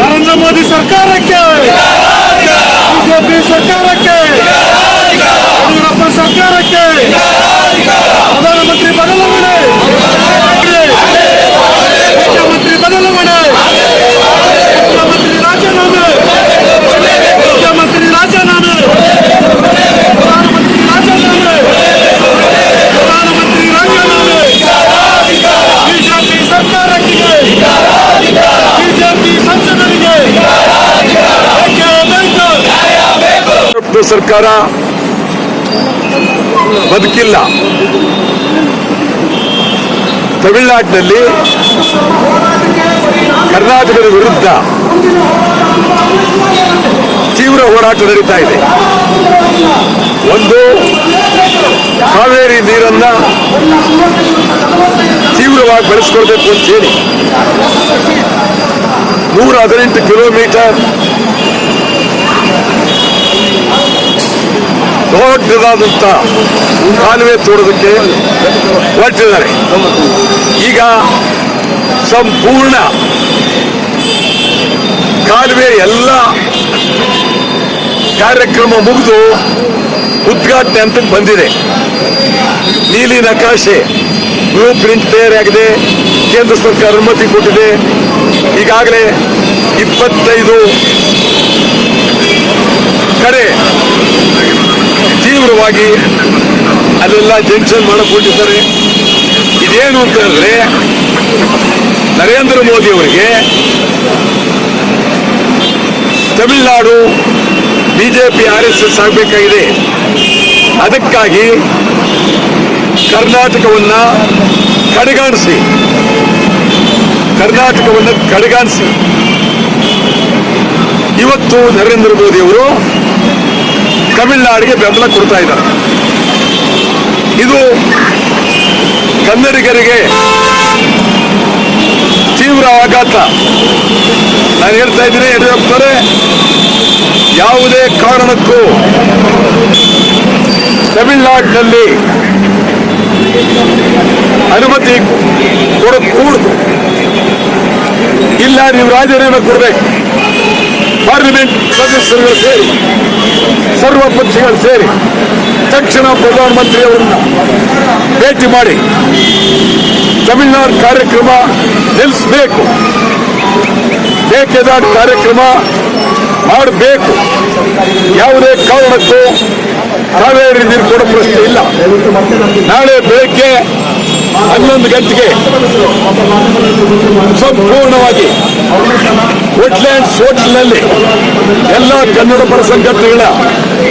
ನರೇಂದ್ರ ಮೋದಿ ಸರ್ಕಾರಕ್ಕೆ. ಬಿಜೆಪಿ ಸರ್ಕಾರಕ್ಕೆ. ಯಡಿಯೂರಪ್ಪ ಸರ್ಕಾರಕ್ಕೆ. ಸರ್ಕಾರ ಬದುಕಿಲ್ಲ. ತಮಿಳುನಾಡಿನಲ್ಲಿ ಕರ್ನಾಟಕದ ವಿರುದ್ಧ ತೀವ್ರ ಹೋರಾಟ ನಡೀತಾ ಇದೆ. ಒಂದು ಕಾವೇರಿ ನೀರನ್ನ ತೀವ್ರವಾಗಿ ಬಳಸ್ಕೊಳ್ಬೇಕು ಅಂತ ಹೇಳಿ. ನೂರ ಹದಿನೆಂಟು ಕಿಲೋಮೀಟರ್ ದೊಡ್ಡದಾದಂಥ ಕಾಲುವೆ ತೋಡೋದಕ್ಕೆ ಹೊರಟಿದ್ದಾರೆ. ಈಗ ಸಂಪೂರ್ಣ ಕಾಲುವೆ ಎಲ್ಲ ಕಾರ್ಯಕ್ರಮ ಮುಗಿದು ಉದ್ಘಾಟನೆ ಅಂತ ಬಂದಿದೆ. ನೀಲಿ ನಕಾಶೆ ಬ್ಲೂ ಪ್ರಿಂಟ್ ತಯಾರಾಗಿದೆ. ಕೇಂದ್ರ ಸರ್ಕಾರ ಅನುಮತಿ ಕೊಟ್ಟಿದೆ. ಈಗಾಗಲೇ ಇಪ್ಪತ್ತೈದು ಕಡೆ ತೀವ್ರವಾಗಿ ಅಲ್ಲೆಲ್ಲ ಜಂಕ್ಷನ್ ಮಾಡಿಕೊಂಡಿದ್ದಾರೆ ಇದೇನು ಅಂತಂದ್ರೆ ನರೇಂದ್ರ ಮೋದಿ ಅವರಿಗೆ Tamil Nadu BJP, R S S ಆಗಬೇಕಾಗಿದೆ. ಅದಕ್ಕಾಗಿ ಕರ್ನಾಟಕವನ್ನ ಕಡೆಗಾಣಿಸಿ. ಕರ್ನಾಟಕವನ್ನು ಕಡೆಗಾಣಿಸಿ. ಇವತ್ತು ನರೇಂದ್ರ ಮೋದಿ ಅವರು ತಮಿಳುನಾಡಿಗೆ ಬೆಂಬಲ ಕೊಡ್ತಾ ಇದ್ದಾರೆ. ಇದು ಕನ್ನಡಿಗರಿಗೆ ತೀವ್ರ ಆಘಾತ. ನಾನು ಹೇಳ್ತಾ ಇದ್ದೀನಿ ಯಡಿಯೂರಪ್ಪರೇ ಯಾವುದೇ ಕಾರಣಕ್ಕೂ ತಮಿಳ್ನಾಡಿನಲ್ಲಿ ಅನುಮತಿ ಕೊಡಕೂಡದು. ಇಲ್ಲ, ನೀವು ರಾಜೀನಾಮೆ ಕೊಡಬೇಕು. ಪಾರ್ಲಿಮೆಂಟ್ ಸದಸ್ಯರುಗಳು ಸೇರಿ, ಸರ್ವ ಪಕ್ಷಗಳು ಸೇರಿ, ತಕ್ಷಣ ಪ್ರಧಾನಮಂತ್ರಿಯವರನ್ನ ಭೇಟಿ ಮಾಡಿ, ತಮಿಳ್ನಾಡು ಕಾರ್ಯಕ್ರಮ ನಿಲ್ಲಿಸಬೇಕು. ಮೇಕೆದಾಟು ಕಾರ್ಯಕ್ರಮ ಮಾಡಬೇಕು. ಯಾವುದೇ ಕಾರಣಕ್ಕೂ ಕಾವೇರಿ ನೀರು ಕೊಡೋ ಪ್ರಶ್ನೆ ಇಲ್ಲ. ನಾಳೆ ಬೆಳಗ್ಗೆ ಹನ್ನೊಂದು ಗಂಟೆಗೆ ಸಂಪೂರ್ಣವಾಗಿ ವುಡ್ಲ್ಯಾಂಡ್ಸ್ ಹೋಟೆಲ್ನಲ್ಲಿ ಎಲ್ಲ ಕನ್ನಡ ಪರ ಸಂಘಟನೆಗಳ